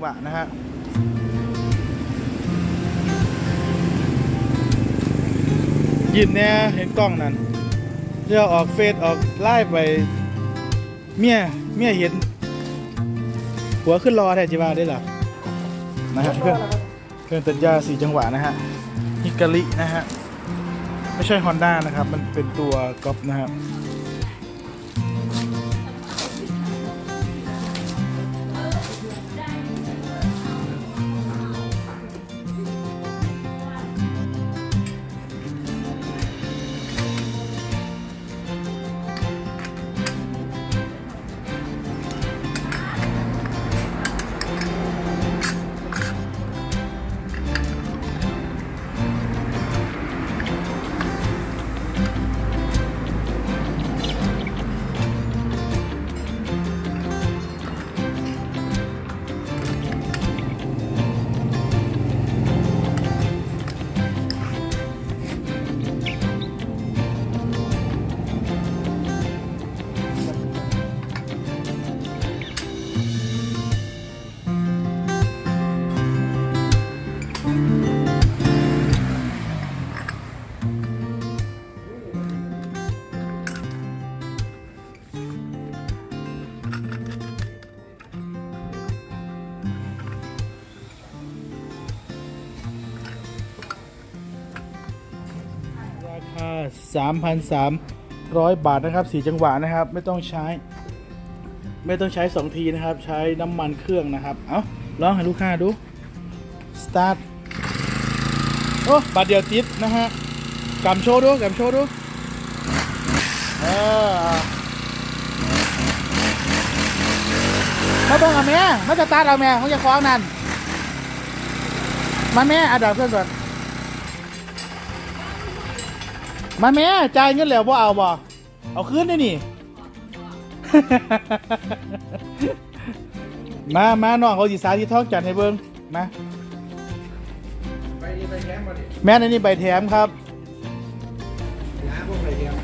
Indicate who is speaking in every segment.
Speaker 1: หวะนะฮะยินเนี่ยเห็นกล้องนั้นเดี๋ยวออกเฟซออกไล่ไป เมียเมียเห็น หัวขึ้นรอแทนจิว่าได้หรอนะฮะเครื่องเครื่องตัดหญ้าสี่จังหวะนะฮะฮิกาลินะฮะ ไม่ใช่ Honda นะครับ มันเป็นตัวก๊อปนะครับ 3,300 บาทนะครับสีจังหวะนะครับ ไม่ต้องใช้ ไม่ต้องใช้ 2 ทีนะครับ ใช้น้ำมันเครื่องนะครับ เอาลองให้ลูกค้าดู สตาร์ท โอ้บาทเดียวติดนะฮะกำโชว์ดูกำโชว์ดูเออมาเบิ่งเอาแม่มาจะตัดเอาแม่เขาจะคล้องนั่นมาแม่อะดับเครื่องก่อน มาแม่จ่ายเงินแล้วบ่เอาบ่เอาคืนได้นี่ มามาน้องเขาสิสาธิตท้องจัดให้เบิ่งมา
Speaker 2: ไปนี่ไปแคมป์มาดิ
Speaker 1: แม่นอันนี้ใบแถมครับ
Speaker 2: น้าพวกไปแคมป์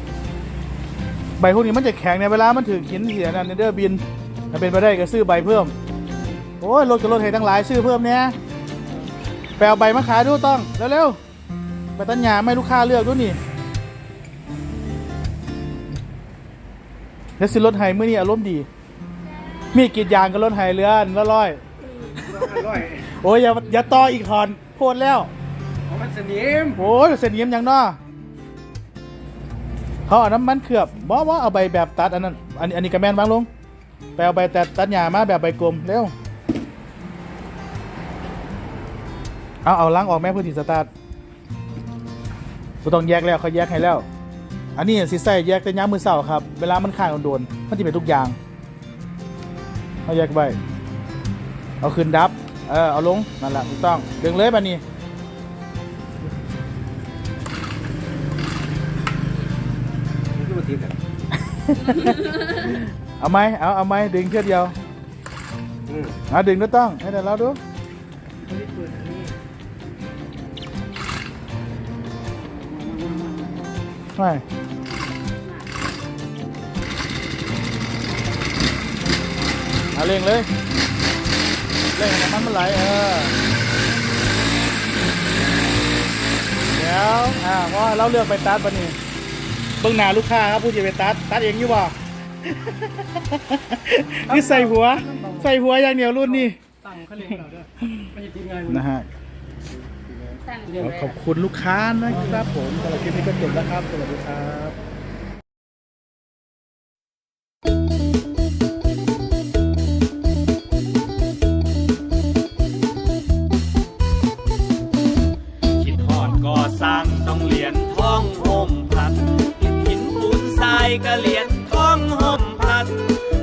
Speaker 1: ใบพวกนี้มันจะแข็งในเวลามันถึงหินเสียนั่นเด้อบินถ้าเป็นไปได้ก็ซื้อใบเพิ่ม โอ้ยรถกับรถให้ทั้งหลายซื้อเพิ่มเนี่ยไปเอาใบมาขายดูต้องเร็วๆใบตัญญาไม่ลูกค้าเลือกดูนี่ แล้วสิรถไฮเมื่อนี้อารมณ์ดี มีกรีดยางกับรถไฮเรือนละร้อย
Speaker 2: ต้องอร่อย
Speaker 1: โอ้ยอย่าอย่าต่ออีกคอนโพดแล้ว
Speaker 2: เอามันสนิม
Speaker 1: โอ้ยเส้นเยี่ยมยังเนาะเขาเอาน้ำมันเคลือบบ่บ่เอาใบแบบตัดอันนั้นอันนี้อันนี้กระแมนวางลงไปเอาใบตัดตัดหญ้ามาแบบใบกลมเร็วเอาเอาล้างออกแม่เพื่อที่สตาร์ทบ่ต้องแยกแล้วเขาแยกให้แล้ว อันนี้สิใส่แยกแต่ย้ำมือเสาครับ เวลามันข้างโดนมันจะเป็นทุกอย่างเขาแยกไว้เอาขึ้นดับ เออเอาลงนั่นแหละถูกต้องดึงเลยบันนี้เอาไหมเอาเอาไหมดึงเชือกเดียว
Speaker 2: ม
Speaker 1: เอาดึงก็ต้องให้เดี๋ยวเราดูไม่ เอาเร่งเลย เร่งให้น้ำมันมันไหลเออเดี๋ยวอ่าเพราะเราเลือกไปตัดปะนี่เบื้องหน้าลูกค้าครับผู้จะไปตัดตัดเองอยู่บ่คือใส่หัว ใส่หัวอย่างเดียวรุ่นนี้
Speaker 2: ตั้งเขาเรียกเราด้วยไม่ใช่ทีมงาน
Speaker 1: นะฮะขอขอบคุณลูกค้านะครับผมสำหรับคลิปนี้ก็จบแล้วครับ สวัสดีครับ
Speaker 3: ต้องเหรียญทองห่มพัดหินหินปูนทรายกะเรียน